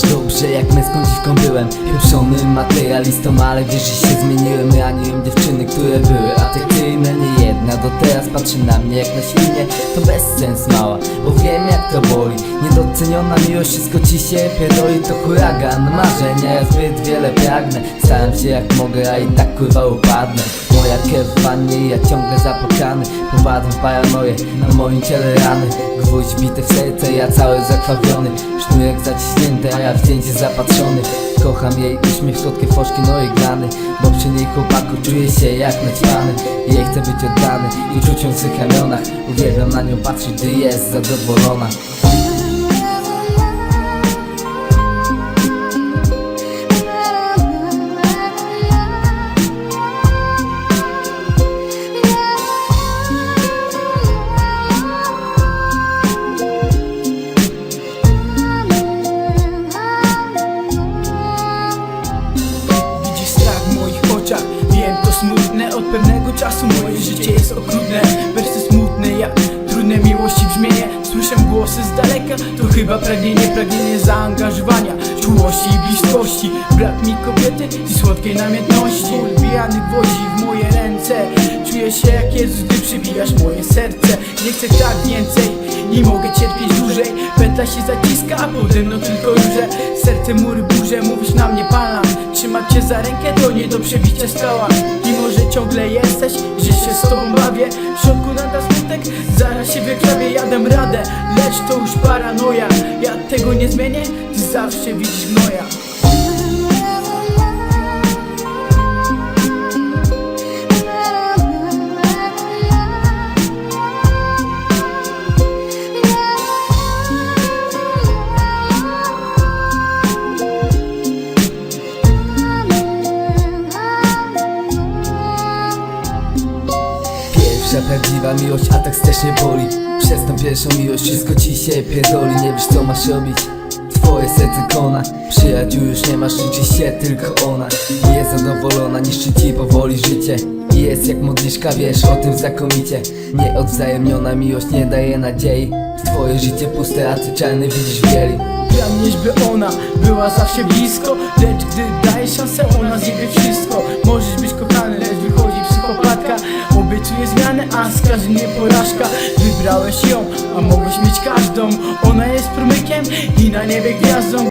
pamiętasz dobrze jak męską dziwką byłem. Pieprzonym materialistą, ale wiesz, że się zmieniłem. Raniłem dziewczyny, które były atrakcyjne Nie jedna do teraz patrzy na mnie jak na świnie To bez sens mała, bo wiem jak to boli. Niedoceniona miłość, wszystko ci się pierdoli To huragan marzenia, ja zbyt wiele pragnę Staram się jak mogę, a i tak kurwa upadnę. Moja krew wannie ja ciągle zapłakany Popadam w paranoję, na moim ciele rany. Gwóźdź bity w serce, ja cały zakrwawiony Sznurek zaciśnięty, a ja w zdjęcie zapatrzony Kocham jej uśmiech, słodkie foszki, no i grany. Bo przy niej chłopaku czuję się jak naćpany. Jej chcę być oddany i czuć ją w swych ramionach. Uwielbiam na nią patrzeć, gdy jest zadowolona smutne. Od pewnego czasu moje życie jest okrutne. Wersy smutne jak trudne miłości brzmienie. Słyszę głosy z daleka To chyba pragnienie, pragnienie zaangażowania Czułości i bliskości. Brak mi kobiety i słodkiej namiętności. Ulbijany gwoździ w moje ręce. Czuję się jak Jezus, gdy przybijasz moje serce. Nie chcę tak więcej nie mogę cierpieć dłużej. Pętla się zaciska, a pode mną tylko róże. Serce mury burze, mówisz na mnie pana Trzymać cię za rękę to nie do przebicia skała ciągle jesteś, że się z tobą bawię. W środku nada smutek, zaraz się wykrwawię, ja dam radę. Lecz to już paranoja, ja tego nie zmienię Ty zawsze widzisz gnoja Pierwsza prawdziwa miłość, a tak strasznie boli. Przez tą pierwszą miłość wszystko ci się pierdoli. Nie wiesz co masz robić. Twoje serce kona. Przyjaciół już nie masz, liczy się tylko ona. Jest zadowolona, niszczy ci powoli życie. Jest jak modliszka, wiesz o tym znakomicie. Nieodwzajemniona miłość nie daje nadziei. Twoje życie puste, a ty czarny widzisz wieli Pragniesz by ona była zawsze blisko. Lecz gdy dajesz szansę ona zjebie wszystko skaże nie porażka Wybrałeś ją, a mogłeś mieć każdą. Ona jest promykiem i na niebie gwiazdą